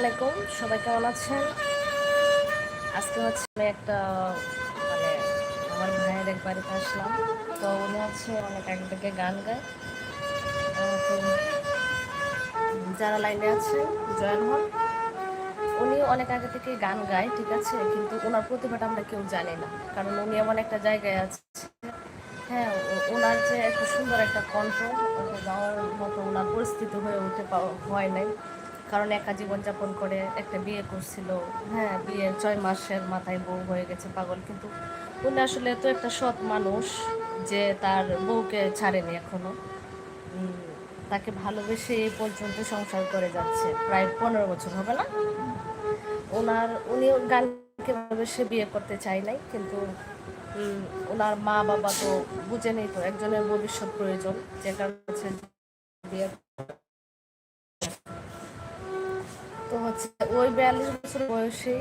আলাইকুম সবাই কেমন আছেন? আজকে হচ্ছে আমি একটা মানে আমার ভাইয়ের এক বাড়িতে আসলাম। তো উনি হচ্ছে অনেক আগে থেকে গান গায়। যারা লাইনে আছে, জয়েন হন। উনি অনেক আগে থেকে গান গায়, ঠিক আছে? কিন্তু ওনার প্রতিভাটা আমরা কেউ জানি না। কারণ উনি এমন একটা জায়গায় আছে। হ্যাঁ ওনার যে একটা সুন্দর একটা কণ্ঠ গাওয়ার মতো ওনার পরিস্থিতি হয়ে উঠে পাওয়া হয় নাই। কারণ একা জীবনযাপন করে একটা বিয়ে করছিল। হ্যাঁ বিয়ের ছয় মাসের মাথায় বউ হয়ে গেছে, পাগল। কিন্তু উনি আসলে তো একটা সৎ মানুষ যে তার বউকে ছাড়েনি এখনও। তাকে ভালোবেসে এই পর্যন্ত সংসার করে যাচ্ছে। প্রায় পনেরো বছর, হবে না? ওনার, উনিও গানকে ভালোবেসে বিয়ে করতে চাই নাই, কিন্তু ওনার মা বাবা তো বুঝে নেই তো, একজনের ভবিষ্যৎ প্রয়োজন। যে কারণে বিয়ে তো হচ্ছে ওই বিয়াল্লিশ বছর বয়সে